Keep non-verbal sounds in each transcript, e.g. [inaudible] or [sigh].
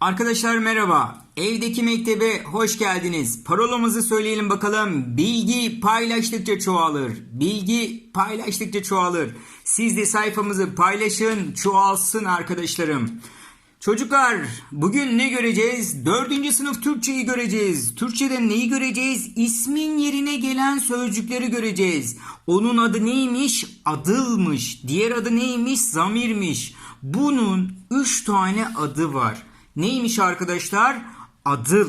Arkadaşlar merhaba. Evdeki mektebe hoş geldiniz. Parolamızı söyleyelim bakalım. Bilgi paylaştıkça çoğalır. Bilgi paylaştıkça çoğalır. Siz de sayfamızı paylaşın, çoğalsın arkadaşlarım. Çocuklar bugün ne göreceğiz? Dördüncü sınıf Türkçeyi göreceğiz. Türkçede neyi göreceğiz? İsmin yerine gelen sözcükleri göreceğiz. Onun adı neymiş? Adılmış. Diğer adı neymiş? Zamirmiş. Bunun üç tane adı var. Neymiş arkadaşlar? Adıl,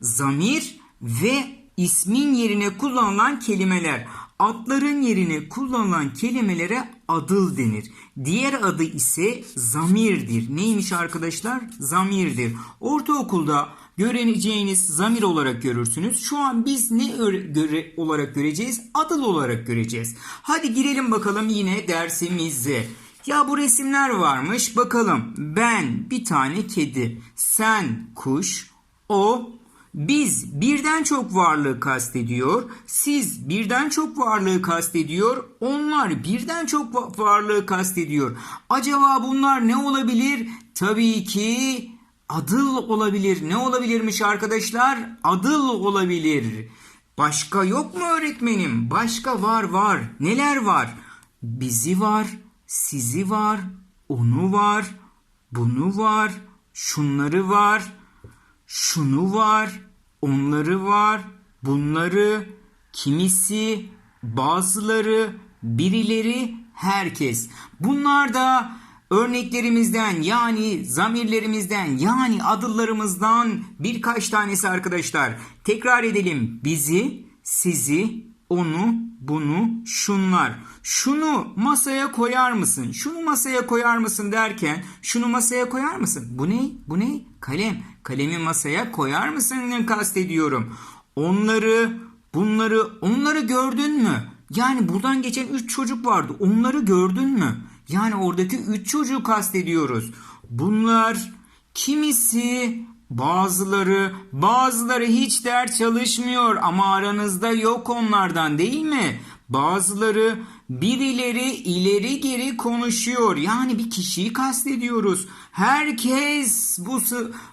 zamir ve ismin yerine kullanılan kelimeler. Adların yerine kullanılan kelimelere adıl denir. Diğer adı ise zamirdir. Neymiş arkadaşlar? Zamirdir. Ortaokulda göreceğiniz zamir olarak görürsünüz. Şu an biz ne öre- göre olarak göreceğiz? Adıl olarak göreceğiz. Hadi girelim bakalım yine dersimize. Ya bu resimler varmış. Bakalım. Ben bir tane kedi. Sen kuş. O biz birden çok varlığı kastediyor. Siz birden çok varlığı kastediyor. Onlar birden çok va- varlığı kastediyor. Acaba bunlar ne olabilir? Tabii ki adıl olabilir. Ne olabilirmiş arkadaşlar? Adıl olabilir. Başka yok mu öğretmenim? Başka var var. Neler var? Bizi var, sizi var, onu var, bunu var, şunları var, şunu var, onları var, bunları, kimisi, bazıları, birileri, herkes. Bunlar da örneklerimizden yani zamirlerimizden yani adıllarımızdan birkaç tanesi arkadaşlar. Tekrar edelim. Bizi, sizi, onu, bunu, şunlar. Şunu masaya koyar mısın? Şunu masaya koyar mısın derken şunu masaya koyar mısın? Bu ne? Bu ne? Kalem. Kalemi masaya koyar mısın kastediyorum. Onları, bunları, onları gördün mü? Yani buradan geçen üç çocuk vardı. Onları gördün mü? Yani oradaki üç çocuğu kastediyoruz. Bunlar kimisi Bazıları, bazıları hiç ders çalışmıyor ama aranızda yok onlardan değil mi? Bazıları birileri ileri geri konuşuyor. Yani bir kişiyi kastediyoruz. Herkes bu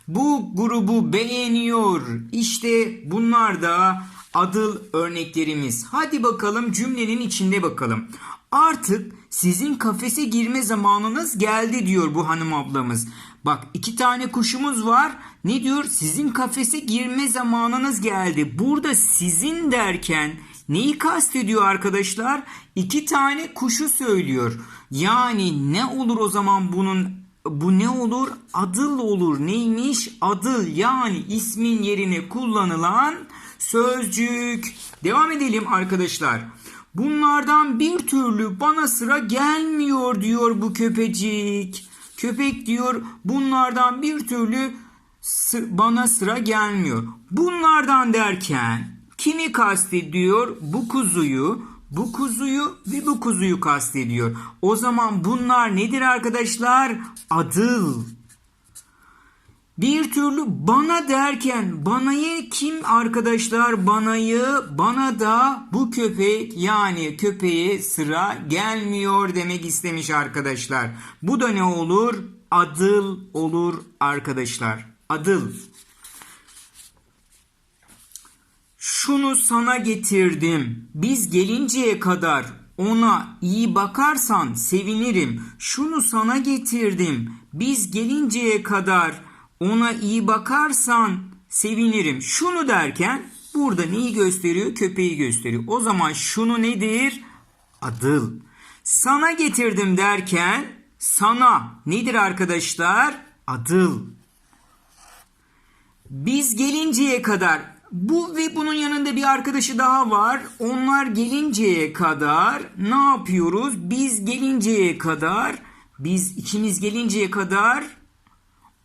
bu grubu beğeniyor. İşte bunlar da adıl örneklerimiz. Hadi bakalım cümlenin içinde bakalım. Artık sizin kafese girme zamanınız geldi diyor bu hanım ablamız. Bak iki tane kuşumuz var. Ne diyor? Sizin kafese girme zamanınız geldi. Burada sizin derken neyi kastediyor arkadaşlar? İki tane kuşu söylüyor. Yani ne olur o zaman bunun bu ne olur? Adıl olur. Neymiş? Adıl yani ismin yerine kullanılan sözcük. Devam edelim arkadaşlar. Bunlardan bir türlü bana sıra gelmiyor diyor bu köpecik. Köpek diyor bunlardan bir türlü bana sıra gelmiyor. Bunlardan derken kimi kastediyor? Bu kuzuyu, bu kuzuyu ve bu kuzuyu kastediyor. O zaman bunlar nedir arkadaşlar? Adıl. Bir türlü bana derken banayı kim arkadaşlar banayı bana da bu köpek yani köpeğe sıra gelmiyor demek istemiş arkadaşlar. Bu da ne olur? Adıl olur arkadaşlar. Adıl. Şunu sana getirdim. Biz gelinceye kadar ona iyi bakarsan sevinirim. Şunu sana getirdim. Biz gelinceye kadar ona iyi bakarsan sevinirim. Şunu derken burada neyi gösteriyor? Köpeği gösteriyor. O zaman şunu nedir? Adıl. Sana getirdim derken sana nedir arkadaşlar? Adıl. Biz gelinceye kadar bu ve bunun yanında bir arkadaşı daha var. Onlar gelinceye kadar ne yapıyoruz? Biz gelinceye kadar biz ikimiz gelinceye kadar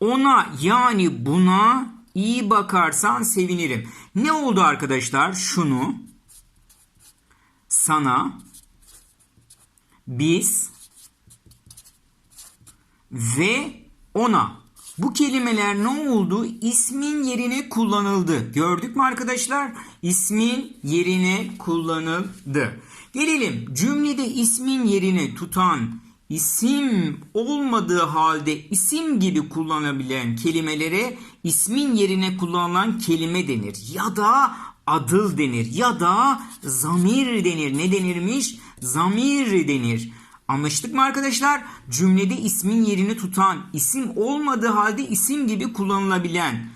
ona yani buna iyi bakarsan sevinirim. Ne oldu arkadaşlar? Şunu sana biz ve ona. Bu kelimeler ne oldu? İsmin yerine kullanıldı. Gördük mü arkadaşlar? İsmin yerine kullanıldı. Gelelim cümlede ismin yerini tutan isim olmadığı halde isim gibi kullanabilen kelimelere ismin yerine kullanılan kelime denir. Ya da adıl denir ya da zamir denir. Ne denirmiş? Zamir denir. Anlaştık mı arkadaşlar? Cümlede ismin yerini tutan, isim olmadığı halde isim gibi kullanılabilen.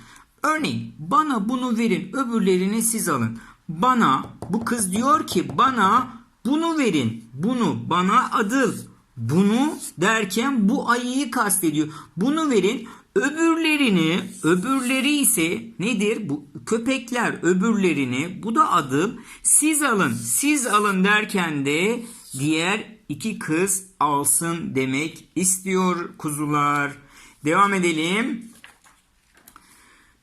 Örneğin bana bunu verin, öbürlerini siz alın. Bana, bu kız diyor ki bana bunu verin. Bunu bana adıl. Bunu derken bu ayıyı kastediyor. Bunu verin. Öbürlerini, öbürleri ise nedir? Bu köpekler öbürlerini, bu da adıl. Siz alın, siz alın derken de diğer iki kız alsın demek istiyor kuzular. Devam edelim.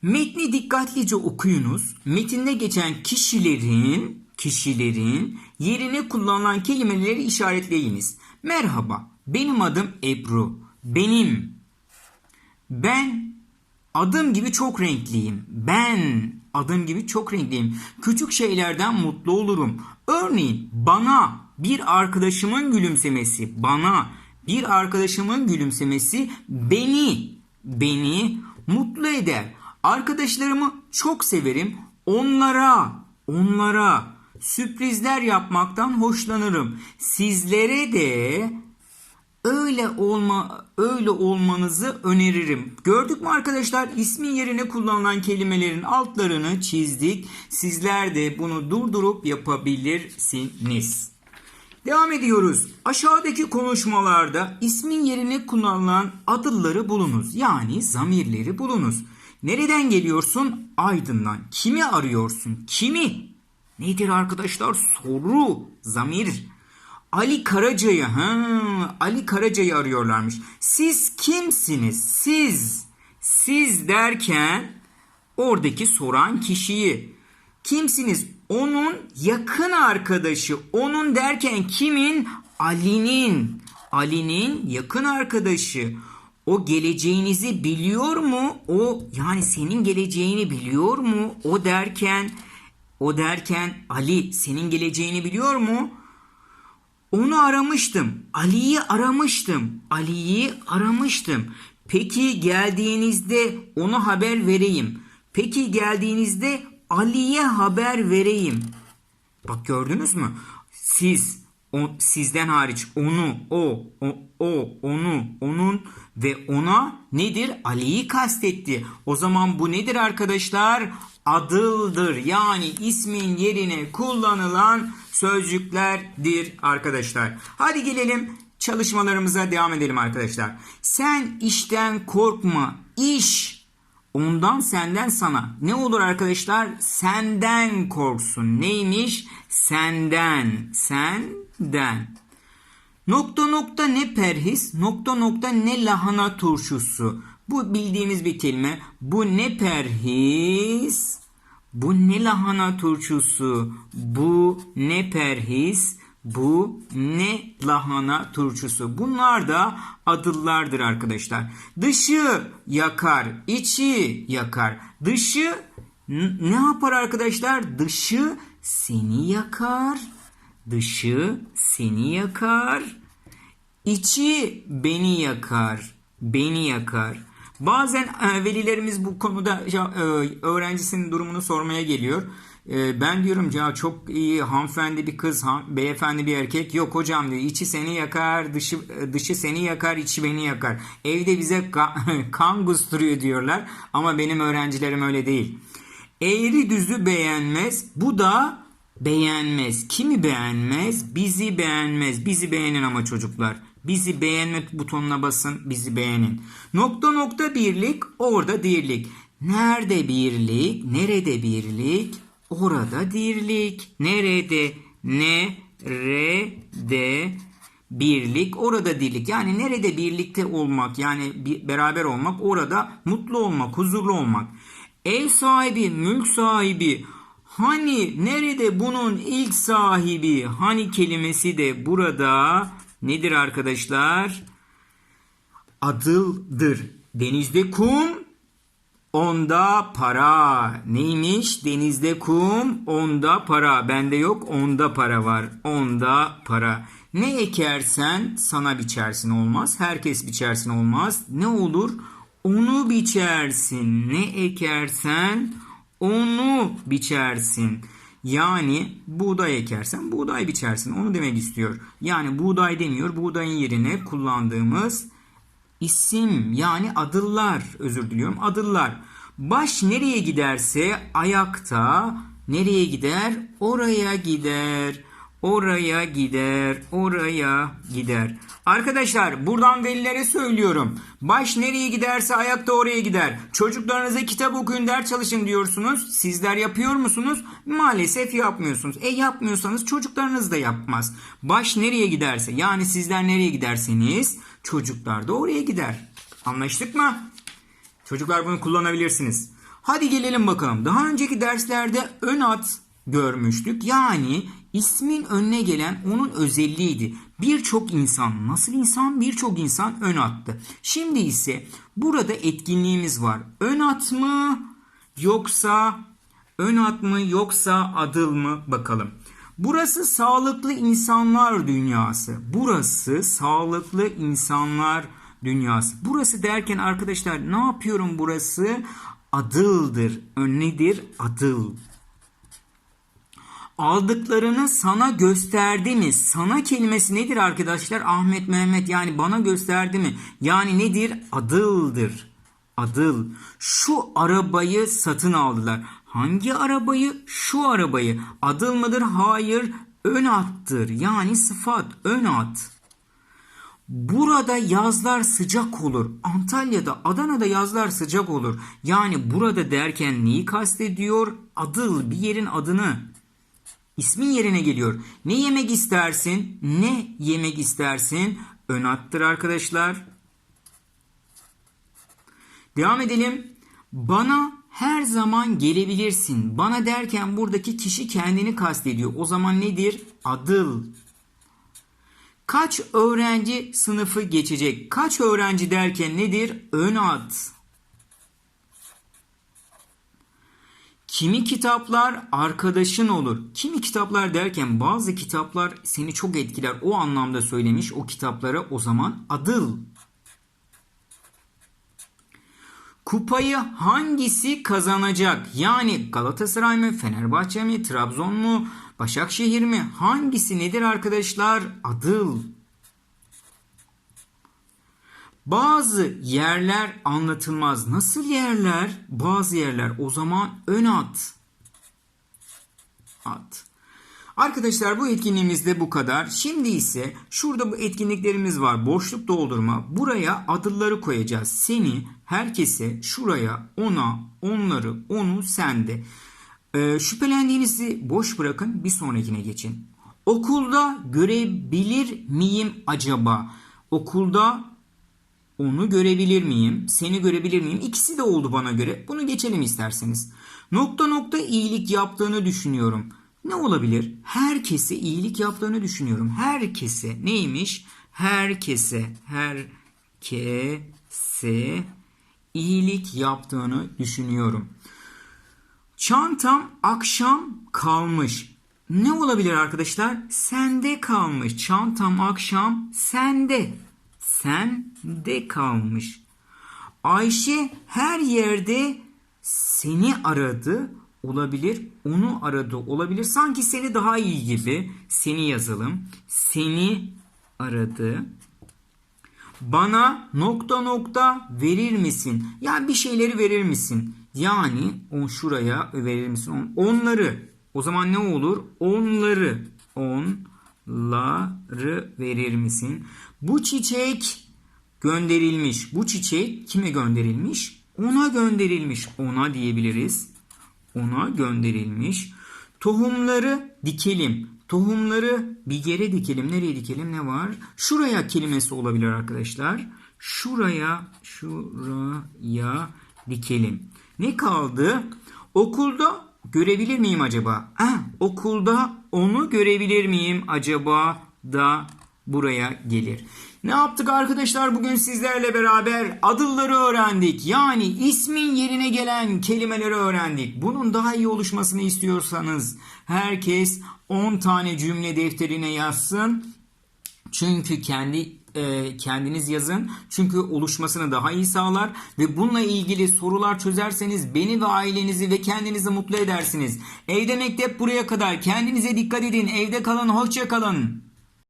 Metni dikkatlice okuyunuz. Metinde geçen kişilerin kişilerin yerine kullanılan kelimeleri işaretleyiniz. Merhaba, benim adım Ebru. Benim. Ben adım gibi çok renkliyim. Ben adım gibi çok renkliyim. Küçük şeylerden mutlu olurum. Örneğin bana bir arkadaşımın gülümsemesi, bana bir arkadaşımın gülümsemesi beni beni mutlu eder. Arkadaşlarımı çok severim. Onlara, onlara sürprizler yapmaktan hoşlanırım. Sizlere de öyle olma öyle olmanızı öneririm. Gördük mü arkadaşlar? İsmin yerine kullanılan kelimelerin altlarını çizdik. Sizler de bunu durdurup yapabilirsiniz. Devam ediyoruz. Aşağıdaki konuşmalarda ismin yerine kullanılan adılları bulunuz. Yani zamirleri bulunuz. Nereden geliyorsun? Aydın'dan. Kimi arıyorsun? Kimi? Nedir arkadaşlar? Soru, zamir. Ali Karaca'yı, ha, Ali Karaca'yı arıyorlarmış. Siz kimsiniz? Siz. Siz derken oradaki soran kişiyi. Kimsiniz? Onun yakın arkadaşı. Onun derken kimin? Ali'nin. Ali'nin yakın arkadaşı. O geleceğinizi biliyor mu? O yani senin geleceğini biliyor mu? O derken o derken Ali senin geleceğini biliyor mu? Onu aramıştım. Ali'yi aramıştım. Ali'yi aramıştım. Peki geldiğinizde ona haber vereyim. Peki geldiğinizde Ali'ye haber vereyim. Bak gördünüz mü? Siz o, sizden hariç onu, o, o, o, onu, onun ve ona nedir? Ali'yi kastetti. O zaman bu nedir arkadaşlar? Adıldır. Yani ismin yerine kullanılan sözcüklerdir arkadaşlar. Hadi gelelim çalışmalarımıza devam edelim arkadaşlar. Sen işten korkma. İş ondan senden sana. Ne olur arkadaşlar? Senden korksun. Neymiş? Senden. Senden. Nokta nokta ne perhis, nokta nokta ne lahana turşusu. Bu bildiğimiz bir kelime. Bu ne perhis, bu ne lahana turşusu, bu ne perhis, bu ne lahana turşusu. Bunlar da adıllardır arkadaşlar. Dışı yakar, içi yakar. Dışı ne yapar arkadaşlar? Dışı seni yakar. Dışı seni yakar. İçi beni yakar. Beni yakar. Bazen e, velilerimiz bu konuda e, öğrencisinin durumunu sormaya geliyor. E, ben diyorum ya çok iyi hanımefendi bir kız, beyefendi bir erkek. Yok hocam diyor içi seni yakar, dışı dışı seni yakar, içi beni yakar. Evde bize [laughs] kan gusturuyor diyorlar. Ama benim öğrencilerim öyle değil. Eğri düzü beğenmez. Bu da beğenmez. Kimi beğenmez? Bizi beğenmez. Bizi beğenin ama çocuklar. Bizi beğenme butonuna basın. Bizi beğenin. Nokta nokta birlik. Orada dirlik. Nerede birlik? Nerede birlik? Orada dirlik. Nerede? Nerede? Birlik orada dirlik. Yani nerede birlikte olmak yani bir, beraber olmak orada mutlu olmak, huzurlu olmak. Ev sahibi, mülk sahibi, Hani nerede bunun ilk sahibi? Hani kelimesi de burada nedir arkadaşlar? Adıldır. Denizde kum, onda para. Neymiş? Denizde kum, onda para. Bende yok, onda para var. Onda para. Ne ekersen sana biçersin olmaz. Herkes biçersin olmaz. Ne olur? Onu biçersin. Ne ekersen onu biçersin. Yani buğday ekersen buğday biçersin. Onu demek istiyor. Yani buğday demiyor. Buğdayın yerine kullandığımız isim yani adıllar özür diliyorum adıllar. Baş nereye giderse ayakta nereye gider? Oraya gider. Oraya gider. Oraya gider. Arkadaşlar buradan velilere söylüyorum. Baş nereye giderse ayakta oraya gider. Çocuklarınıza kitap okuyun ders çalışın diyorsunuz. Sizler yapıyor musunuz? Maalesef yapmıyorsunuz. E yapmıyorsanız çocuklarınız da yapmaz. Baş nereye giderse yani sizler nereye giderseniz çocuklar da oraya gider. Anlaştık mı? Çocuklar bunu kullanabilirsiniz. Hadi gelelim bakalım. Daha önceki derslerde ön ad görmüştük. Yani ismin önüne gelen onun özelliğiydi. Birçok insan, nasıl insan? Birçok insan ön attı. Şimdi ise burada etkinliğimiz var. Ön at mı yoksa ön at mı yoksa adıl mı bakalım. Burası sağlıklı insanlar dünyası. Burası sağlıklı insanlar dünyası. Burası derken arkadaşlar ne yapıyorum burası? Adıldır. Önnedir adıl. Aldıklarını sana gösterdi mi? Sana kelimesi nedir arkadaşlar? Ahmet Mehmet yani bana gösterdi mi? Yani nedir? Adıldır. Adıl. Şu arabayı satın aldılar. Hangi arabayı? Şu arabayı. Adıl mıdır? Hayır. Ön attır. Yani sıfat. Ön at. Burada yazlar sıcak olur. Antalya'da, Adana'da yazlar sıcak olur. Yani burada derken neyi kastediyor? Adıl, bir yerin adını. İsmin yerine geliyor. Ne yemek istersin? Ne yemek istersin? Ön attır arkadaşlar. Devam edelim. Bana her zaman gelebilirsin. Bana derken buradaki kişi kendini kastediyor. O zaman nedir? Adıl. Kaç öğrenci sınıfı geçecek? Kaç öğrenci derken nedir? Ön ad. Kimi kitaplar arkadaşın olur. Kimi kitaplar derken bazı kitaplar seni çok etkiler. O anlamda söylemiş o kitaplara o zaman adıl. Kupayı hangisi kazanacak? Yani Galatasaray mı, Fenerbahçe mi, Trabzon mu, Başakşehir mi? Hangisi nedir arkadaşlar? Adıl. Bazı yerler anlatılmaz. Nasıl yerler? Bazı yerler o zaman ön at. At. Arkadaşlar bu etkinliğimizde bu kadar. Şimdi ise şurada bu etkinliklerimiz var. Boşluk doldurma. Buraya adılları koyacağız. Seni, herkese, şuraya, ona, onları, onu, sende. Ee, şüphelendiğinizi boş bırakın. Bir sonrakine geçin. Okulda görebilir miyim acaba? Okulda onu görebilir miyim? Seni görebilir miyim? İkisi de oldu bana göre. Bunu geçelim isterseniz. Nokta nokta iyilik yaptığını düşünüyorum. Ne olabilir? Herkese iyilik yaptığını düşünüyorum. Herkese neymiş? Herkese, herkese iyilik yaptığını düşünüyorum. Çantam akşam kalmış. Ne olabilir arkadaşlar? Sende kalmış. Çantam akşam sende. Sende kalmış. Ayşe her yerde seni aradı olabilir. Onu aradı olabilir. Sanki seni daha iyi gibi. Seni yazalım. Seni aradı. Bana nokta nokta verir misin? Yani bir şeyleri verir misin? Yani on şuraya verir misin? On, onları. O zaman ne olur? Onları. Onları verir misin? Bu çiçek gönderilmiş. Bu çiçek kime gönderilmiş? Ona gönderilmiş. Ona diyebiliriz. Ona gönderilmiş. Tohumları dikelim. Tohumları bir yere dikelim. Nereye dikelim? Ne var? Şuraya kelimesi olabilir arkadaşlar. Şuraya, şuraya dikelim. Ne kaldı? Okulda görebilir miyim acaba? Ah, okulda onu görebilir miyim acaba da buraya gelir. Ne yaptık arkadaşlar bugün sizlerle beraber adılları öğrendik. Yani ismin yerine gelen kelimeleri öğrendik. Bunun daha iyi oluşmasını istiyorsanız herkes 10 tane cümle defterine yazsın. Çünkü kendi e, kendiniz yazın. Çünkü oluşmasını daha iyi sağlar ve bununla ilgili sorular çözerseniz beni ve ailenizi ve kendinizi mutlu edersiniz. Evde mektep buraya kadar. Kendinize dikkat edin. Evde kalın. Hoşça kalın.